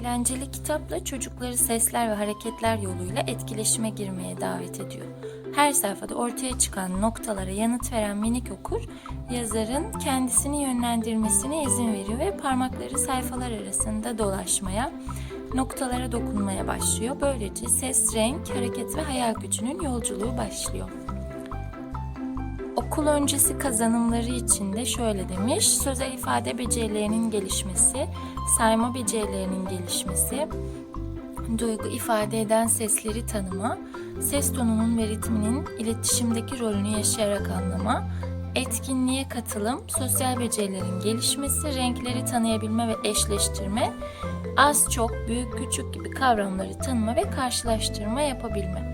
Eğlenceli kitapla çocukları sesler ve hareketler yoluyla etkileşime girmeye davet ediyor. Her sayfada ortaya çıkan noktalara yanıt veren minik okur, yazarın kendisini yönlendirmesine izin veriyor ve parmakları sayfalar arasında dolaşmaya, noktalara dokunmaya başlıyor. Böylece ses, renk, hareket ve hayal gücünün yolculuğu başlıyor. Okul öncesi kazanımları için de şöyle demiş. Sözel ifade becerilerinin gelişmesi, sayma becerilerinin gelişmesi, duygu ifade eden sesleri tanıma, ses tonunun ve ritminin iletişimdeki rolünü yaşayarak anlama, etkinliğe katılım, sosyal becerilerin gelişmesi, renkleri tanıyabilme ve eşleştirme, az çok, büyük küçük gibi kavramları tanıma ve karşılaştırma yapabilme.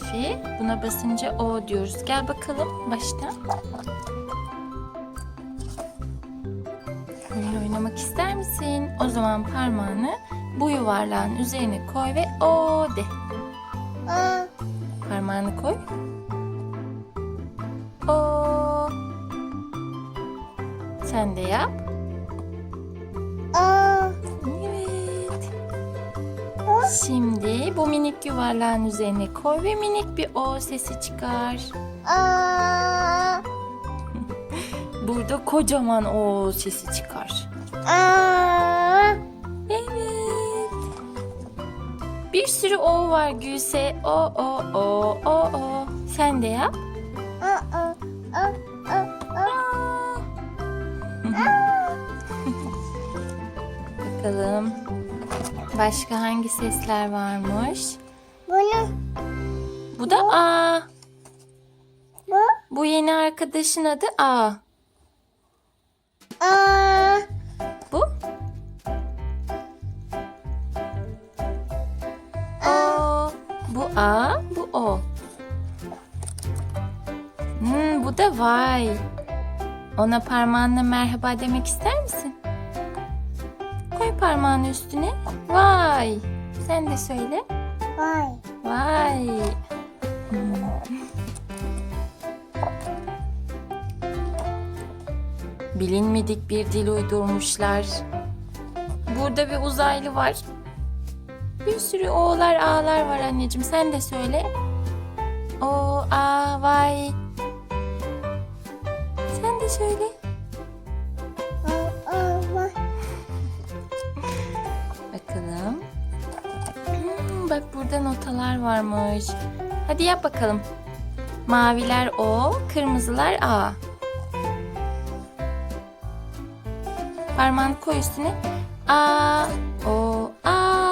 Harfi. Buna basınca O diyoruz. Gel bakalım baştan. Oyun oynamak ister misin? O zaman parmağını bu yuvarlağın üzerine koy ve O de. A, Parmağını koy. O. Sen de yap. Şimdi bu minik yuvarlağın üzerine koy ve minik bir O sesi çıkar. A, Burada kocaman O sesi çıkar. A, Evet. Bir sürü O var Gülse. O, O, O, O, O. Sen de yap. A, A, A, A, A. Bakalım. Başka hangi sesler varmış? Bunu, Bu da A. bu, Bu yeni arkadaşın adı A. A, Bu? O. Bu A, bu O. Hmm, bu da vay. Ona parmağınla merhaba demek ister misin? Koy parmağını üstüne. Vay. Sen de söyle. vay. Vay. Bilinmedik bir dil uydurmuşlar. Burada bir uzaylı var. Bir sürü o'lar a'lar var anneciğim. Sen de söyle. O, a, vay. Sen de söyle. Bak burada notalar varmış. Hadi yap bakalım. Maviler O, kırmızılar A. Parmağını koy üstüne. A, O, A.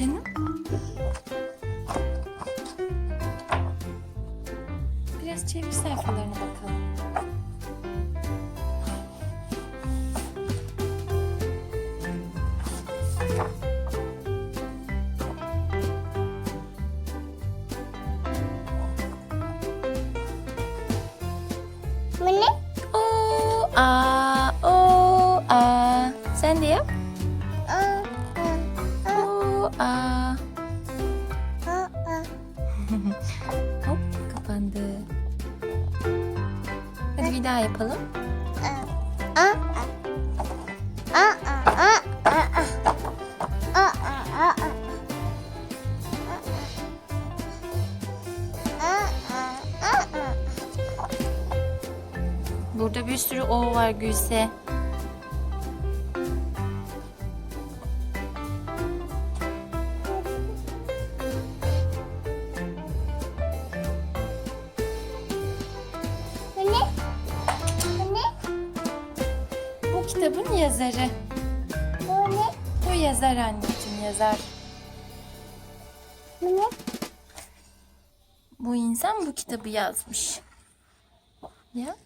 Canım. Biraz çevir sayfalarına bakalım. bu ne? O, A, O, A. A, A. Hop kapandı. Hadi bir daha yapalım. A, A, A, A, A, A, A. A, A, A, A. A, A, A, A. Burada bir sürü O var Gülse. Kitabın yazarı. Bu ne? Bu yazar anneciğim yazar. Bu ne? Bu insan bu kitabı yazmış. Ya